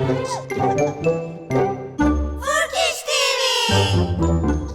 Furkiş TV.